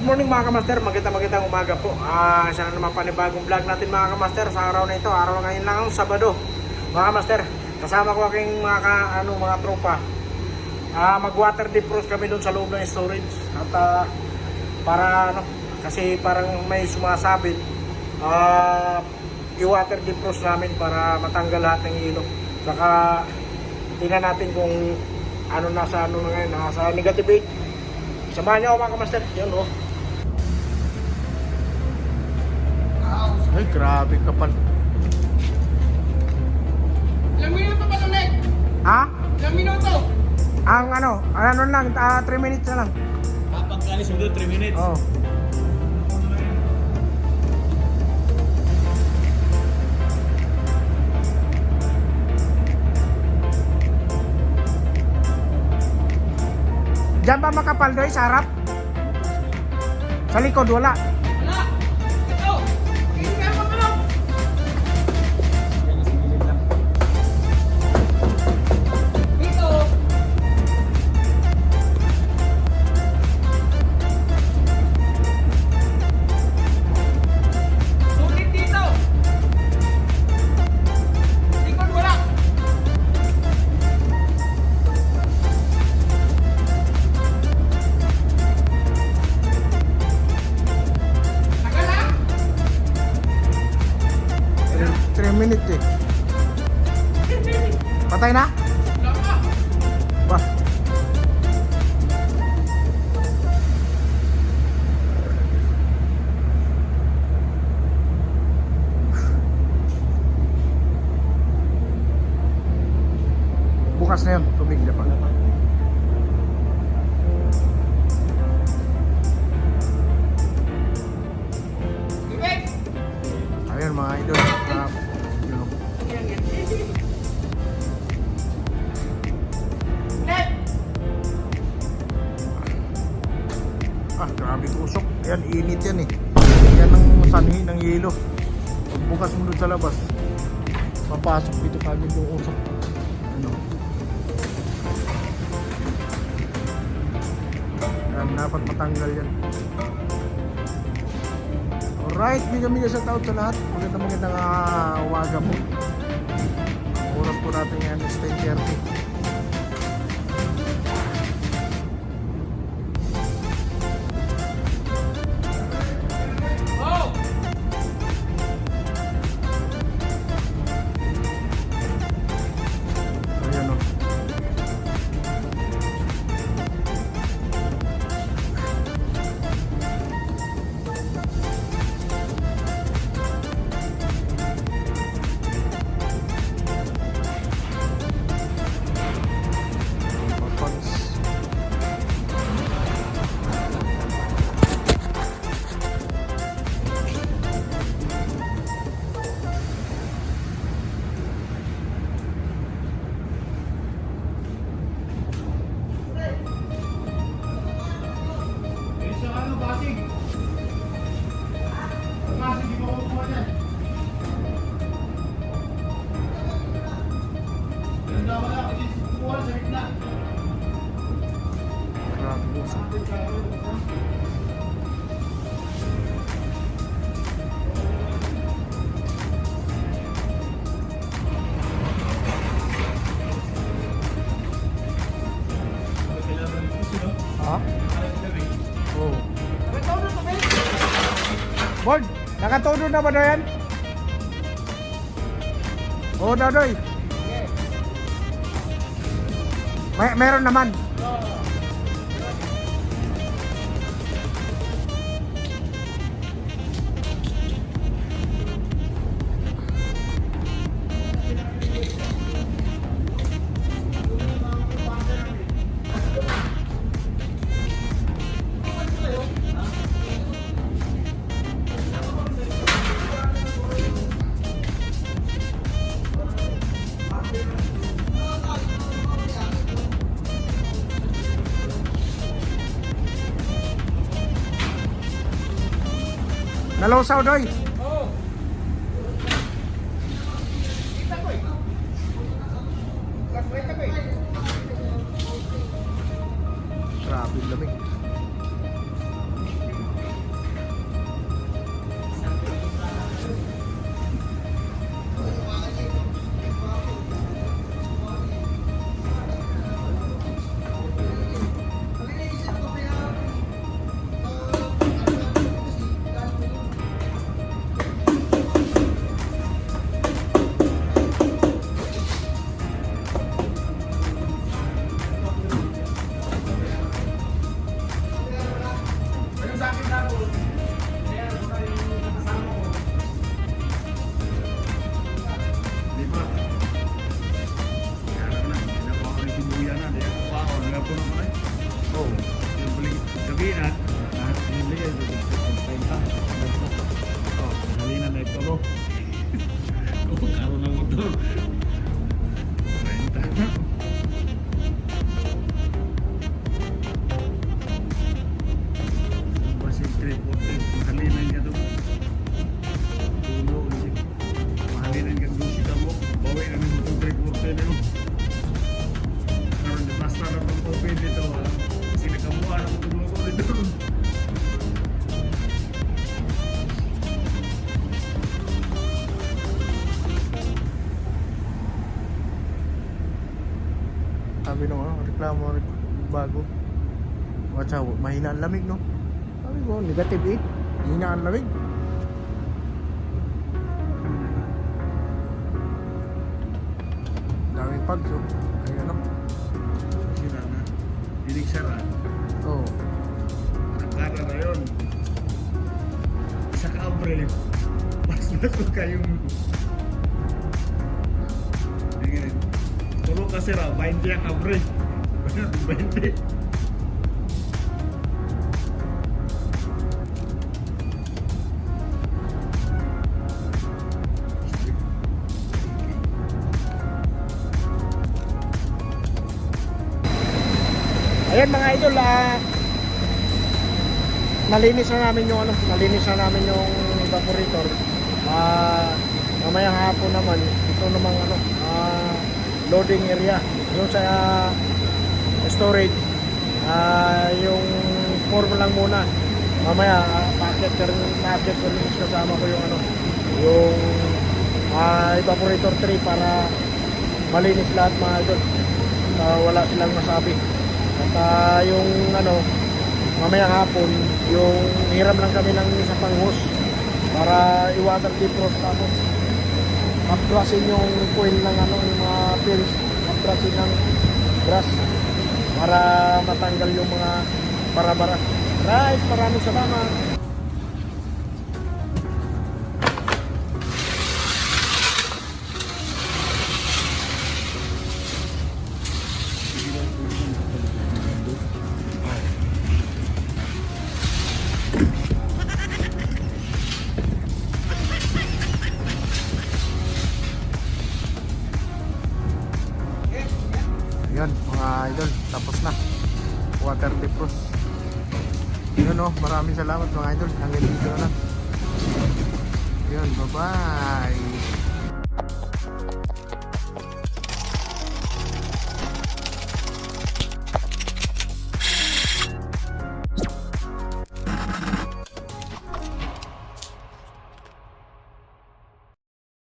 good morning mga kamaster. Magandang magandang umaga po. Ah, isa na naman panibagong vlog natin mga kamaster sa araw na ito. Araw ngayon lang ang Sabado. Mga kamaster, kasama ko aking mga ka, ano, mga tropa. Ah, mag-water defrost kami doon sa loob ng storage. At ah, para ano, kasi parang may sumasabit. Ah, i-water defrost namin para matanggal lahat ng ilo. Saka tingnan natin kung ano nasa ano na ngayon, nasa negative 8. Samahan niyo ako mga kamaster. Yun oh. Ay, grabe kapal. Ilang minuto pa ulit? Ha? Ilang minuto? Ang ano, ano lang, 3 minutes na lang. Ah, pagkalis mo doon, 3 minutes. Oh. Diyan ba makapal doy sa harap? Sa likod wala. 3 minutes eh. Patay na? Wah. Bukas na yun, tubig na pa. Ayan, init yan eh. Yan ang sanhi ng yelo. Pag bukas mo sa labas, papasok dito kagad yung usok. Ano? Yan, dapat matanggal yan. Alright, miga-miga sa taon sa lahat. Magandang magandang uh, uwaga po. Oras po natin yan is 10.30. nakatudo na ba daw yan? Oo daw doy. May, meron naman. Nalosaw doy. Oh! Kita ko eh! Kasweta ko eh! Grabe lamig. Sabi nung ano, reklamo rek- bago. Watch out, mahina ang lamig no. Sabi ko, negative 8. Mahina ang lamig. Daming pags oh. Ay ano. Sira na. Dinig sara. Oh. Nakara na yun. Sa kabre. Mas mas ko kayong... Tingnan. Tulo ka sira, 20 ang kabre. 20. Ayan mga idol, ah, nalinis na namin yung ano, nalinis na namin yung evaporator. Ah, mamayang hapon naman, ito namang ano, loading area. Yung sa ah, storage, ah, yung form lang muna. Mamaya, uh, packet ka rin, packet ko rin kasama ko yung ano, yung ah, evaporator tray para malinis lahat mga idol. Ah, wala silang masabi. At ah, yung ano, mamaya hapon, yung hiram lang kami ng isa pang hose para iwater defrost tapos updrasin yung coil ng ano, yung mga pills, updrasin ng brush para matanggal yung mga bara-bara. Right, maraming salamat. Idol, tapos na. Water defrost. Yun oh, maraming salamat mga idol. Hanggang dito na lang. Yun, bye-bye.